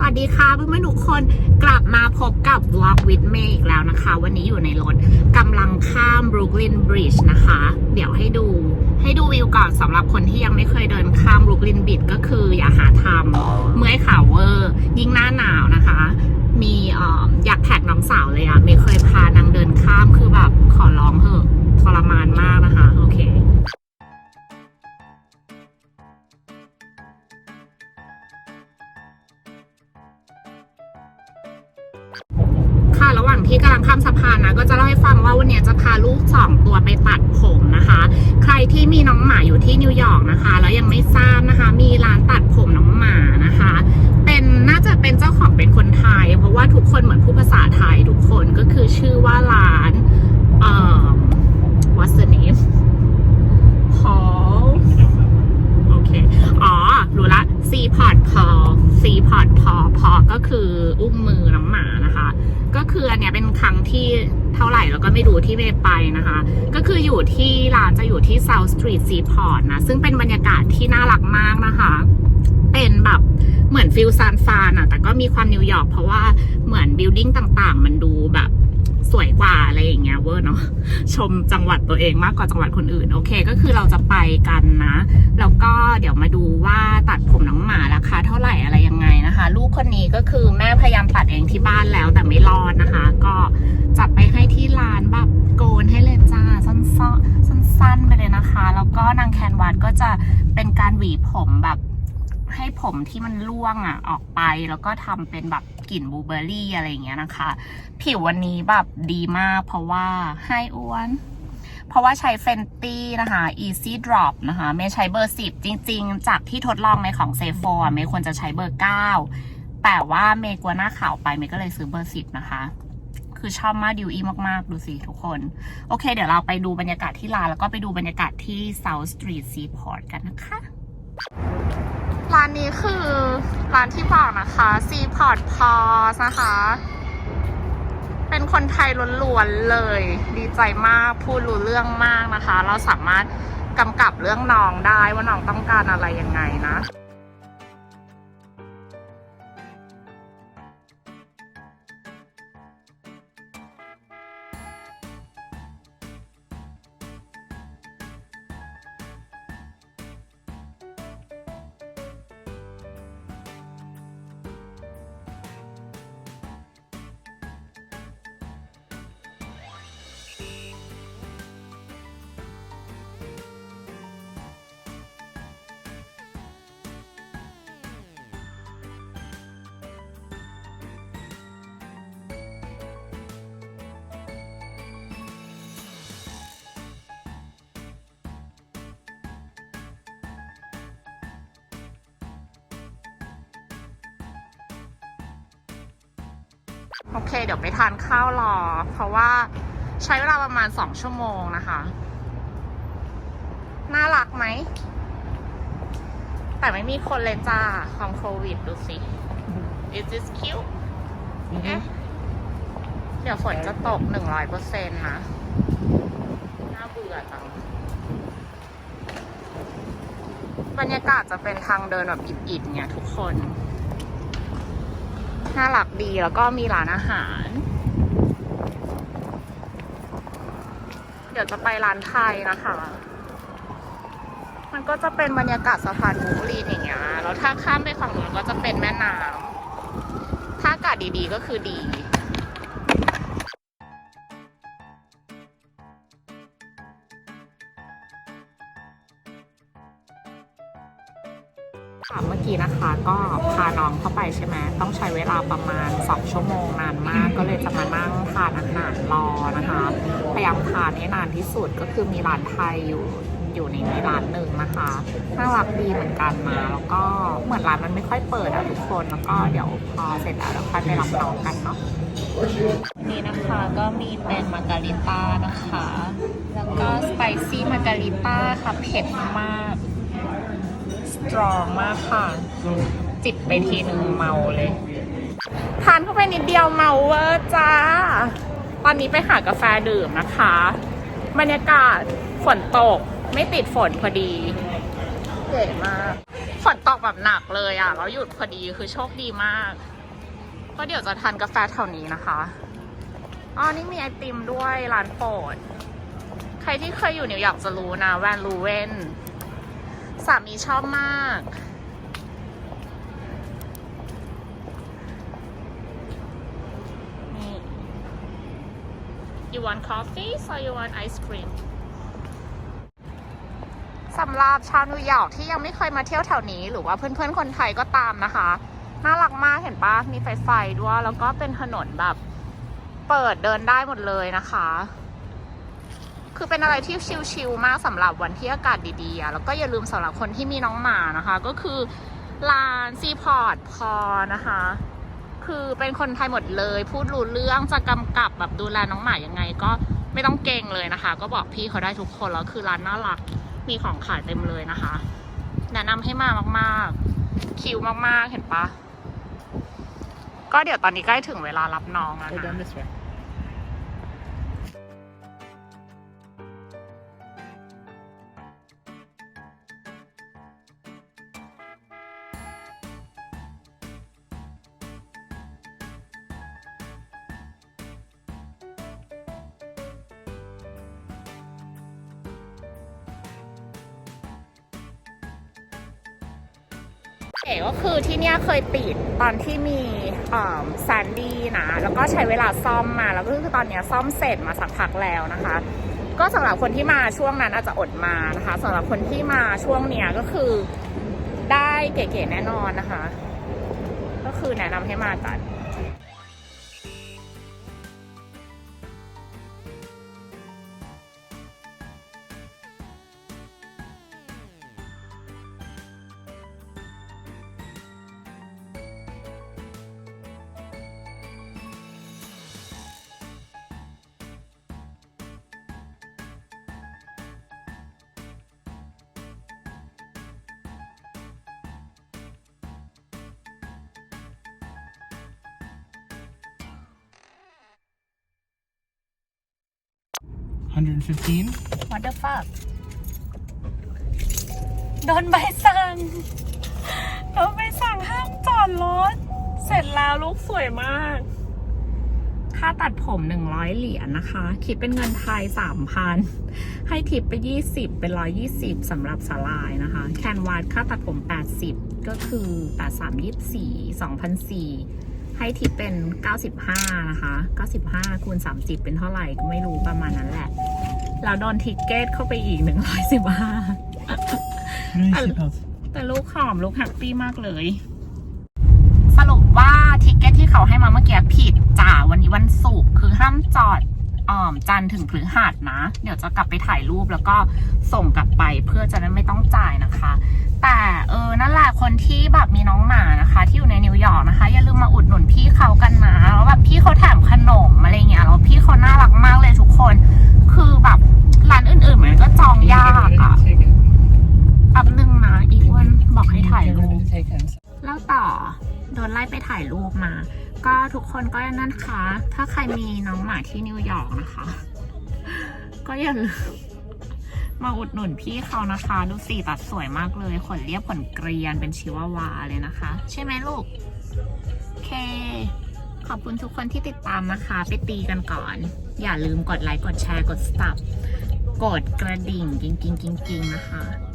สวัสดีค่ะเพื่อนๆทุกคนกลับมาพบกับ Vlog with me อีกแล้วนะคะ วันนี้อยู่ในรถกำลังข้าม Brooklyn Bridge นะคะ เดี๋ยวให้ดูให้ดูวิวก่อนสำหรับคนที่ยังไม่เคยเดินข้าม Brooklyn Bridge ก็คืออย่าหาทำเมื่อยขาวเวอร์ ยิ่งหน้าหนาวนะคะ หว่างที่กำลังข้ามสะพานนะก็จะเล่าให้ฟังว่าวันนี้จะพาลูกสองตัวไปตัดผมนะคะ ใครที่มีน้องหมาอยู่ที่นิวยอร์กนะคะ แล้วยังไม่ทราบนะคะ มีร้านตัดผมน้องหมานะคะ เป็นน่าจะเป็นเจ้าของเป็นคนไทย เพราะว่าทุกคนเหมือนผู้ภาษาไทยทุกคนก็คือชื่อว่าร้าน แล้วก็ไม่รู้ที่เมย์ไปนะคะ ก็คืออยู่ที่ร้านจะอยู่ที่ South Street Seaport นะ ซึ่งเป็นบรรยากาศที่น่ารักมากนะคะ เป็นแบบเหมือนฟิลซานฟานอะแต่ก็มีความนิวยอร์กเพราะว่าเหมือนบิลดิ้งต่างๆ มันดูแบบ สวยกว่าอะไรอย่างเงี้ยเวอร์เนาะชมจังหวัดตัวเองมากกว่าจังหวัดคนอื่น โอเค ก็คือเราจะไปกันนะ แล้วก็เดี๋ยวมาดูว่าตัดผมน้องหมาราคาเท่าไหร่อะไรยังไงนะคะ ลูกคนนี้ก็คือแม่พยายามตัดเองที่บ้านแล้วแต่ไม่รอดนะคะ ก็จับไปให้ที่ร้านแบบโกนให้เลยจ้าสั้นๆสั้นๆไปเลยนะคะ แล้วก็นางแคนวาดก็จะเป็นการหวีผมแบบ ให้ผมที่มันร่วงอะออกไปแล้วก็ทำเป็นแบบกลิ่นบลูเบอร์รี่อะไรอย่างเงี้ยนะคะ ผิววันนี้แบบดีมากเพราะว่าให้อ้วน เพราะว่าใช้เฟนตี้นะคะ Easy Drop นะคะ ไม่ใช้เบอร์ 10 จริง ๆ จากที่ทดลองในของเซฟอะไม่ควรจะใช้เบอร์ 9 แต่ว่าเมย์กลัวหน้าขาวไปเมย์ก็เลยซื้อเบอร์ 10 นะคะ คือชอบมากดิวอี้มากๆ ดูสิทุกคน โอเค เดี๋ยวเราไปดูบรรยากาศที่ร้านแล้วก็ไปดูบรรยากาศที่ South Street Seaport กันนะคะ ร้านนี้คือร้านที่บอกนะคะซีพอร์ตพอสนะคะ เป็นคนไทยล้วนๆเลย ดีใจมากพูดรู้เรื่องมากนะคะ เราสามารถกำกับเรื่องน้องได้ว่าน้องต้องการอะไรยังไงนะ โอเค เดี๋ยวไปทานข้าวรอ เพราะว่าใช้เวลาประมาณสองชั่วโมงนะคะ น่ารักไหม แต่ไม่มีคนเลยจ้าความโควิดดูสิ is this cute เอ๊ะเดี๋ยวฝนจะตกหนึ่งร้อยเปอร์เซ็นต์นะ น่าเบื่อจัง บรรยากาศจะเป็นทางเดินแบบอิดๆเนี่ยทุกคน น่ารักดีแล้วก็มีร้านอาหาร เดี๋ยวจะไปร้านไทยนะคะ มันก็จะเป็นบรรยากาศสะพานบุรีอย่างเงี้ยแล้วถ้าข้ามไปฝั่งนู้นก็จะเป็นแม่น้ำถ้าอากาศดีๆก็คือดี ค่ะเมื่อกี้นะคะก็พาน้องเข้าไปใช่ไหมต้องใช้เวลาประมาณ 2 ชั่วโมงนานมาก ก็เลยจะมานั่งทานอาหารรอนะคะ พยายามทานให้นานที่สุดก็คือมีร้านไทยอยู่อยู่ในนี้ร้านหนึ่งนะคะน่ารักดีเหมือนกันนะแล้วก็เหมือนร้านมันไม่ค่อยเปิดอะทุกคนแล้วก็เดี๋ยวพอเสร็จแล้วเราค่อยไปรับน้องกันเนาะนี่นะคะก็มีเป็นมาการิต้านะคะ แล้วก็สไปซี่มาการิต้าค่ะเผ็ดมาก สตรองมากค่ะ จิบไปทีหนึ่งเมาเลย ทานเข้าไปนิดเดียวเมาเวอร์จ้า ตอนนี้ไปหากาแฟดื่มนะคะ บรรยากาศฝนตกไม่ติดฝนพอดีเก๋มาก ฝนตกแบบหนักเลยอะ แล้วหยุดพอดีคือโชคดีมากเพราะเดี๋ยวจะทานกาแฟแถวนี้นะคะอ๋อนี่มีไอติมด้วยร้านโปรด ใครที่เคยอยู่นิวยอร์กจะรู้นะแวนลูเวน สามีชอบมาก นี่ you want coffee or you want ice cream สำหรับชาวนิวยอร์กที่ยังไม่เคยมาเที่ยวแถวนี้ หรือว่าเพื่อนๆ คนไทยก็ตามนะคะ น่ารักมากเห็นปะมีไฟไฟด้วย แล้วก็เป็นถนนแบบ เปิดเดินได้หมดเลยนะคะ คือเป็นอะไรที่ชิลๆมากสำหรับวันที่อากาศดีๆแล้วก็อย่าลืมสำหรับคนที่มีน้องหมานะคะ ก็คือร้านซีพอร์ตพอนะคะ คือเป็นคนไทยหมดเลย พูดรู้เรื่องจะกำกับแบบดูแลน้องหมายังไง ก็ไม่ต้องเก่งเลยนะคะ ก็บอกพี่เขาได้ทุกคนแล้วคือร้านน่ารักมีของขายเต็มเลยนะคะ แนะนำให้มามากๆ คิวมากๆเห็นปะก็เดี๋ยวตอนนี้ใกล้ถึงเวลารับน้องแล้วนะ เก๋ก็คือที่เนี่ยเคยปิดตอนที่มีแซนดี้นะ แล้วก็ใช้เวลาซ่อมมา แล้วก็คือตอนเนี้ยซ่อมเสร็จมาสักพักแล้วนะคะ ก็สำหรับคนที่มาช่วงนั้นอาจจะอดมานะคะสำหรับคนที่มาช่วงเนี้ยก็คือได้เก๋ๆแน่นอนนะคะ ก็คือแนะนำให้มาจัด 115. What the fuck โดนใบสั่ง โดนใบสั่งห้ามจอดรถ เสร็จแล้วลูกสวยมาก ค่าตัดผม100เหรียญนะคะ คิดเป็นเงินไทย3,000ให้ทิปไป20เป็น120สำหรับสลายนะคะ แคนวาดค่าตัดผม80ก็คือ83 24 2,004 ให้ทิปเป็น 95 นะคะ 95 คูณ 30 เป็นเท่าไหร่ก็ไม่รู้ประมาณนั้นแหละ เราโดนทิกเก็ตเข้าไปอีก 115 Nice about แต่ลูกหอมลูกแฮปปี้มากเลย สรุปว่าทิกเก็ตที่เขาให้มาเมื่อกี้ผิดจ้าวันนี้วันศุกร์คือห้ามจอดอ่อม จันถึงพฤหัสนะ เดี๋ยวจะกลับไปถ่ายรูปแล้วก็ส่งกลับไปเพื่อจะได้ไม่ต้องจ่ายนะคะ แต่เออนั่นแหละคนที่แบบมีน้องหมานะคะ ที่อยู่ในนิวยอร์กนะคะ อย่าลืมมาอุดหนุนพี่เขากันนะแล้วแบบพี่เขาแถมขนมอะไรเงี้ยแล้วพี่เขาน่ารักมากเลยทุกคน คือแบบร้านอื่นๆเหมือนก็จองยาก คนก็นั่นคะ ถ้าใครมีน้องหมาที่นิวยอร์กนะคะ ก็อย่าลืมมาอุดหนุนพี่เขานะคะ ดูสิตัดสวยมากเลย ขนเรียบขนเกรียนเป็นชิวาวาเลยนะคะ ใช่ไหมลูก โอเค ขอบคุณทุกคนที่ติดตามนะคะ ไปตีกันก่อน อย่าลืมกดไลค์ กดแชร์ กด stop กดกระดิ่ง กิ้งกิ้งกิ้งกิ้งนะคะ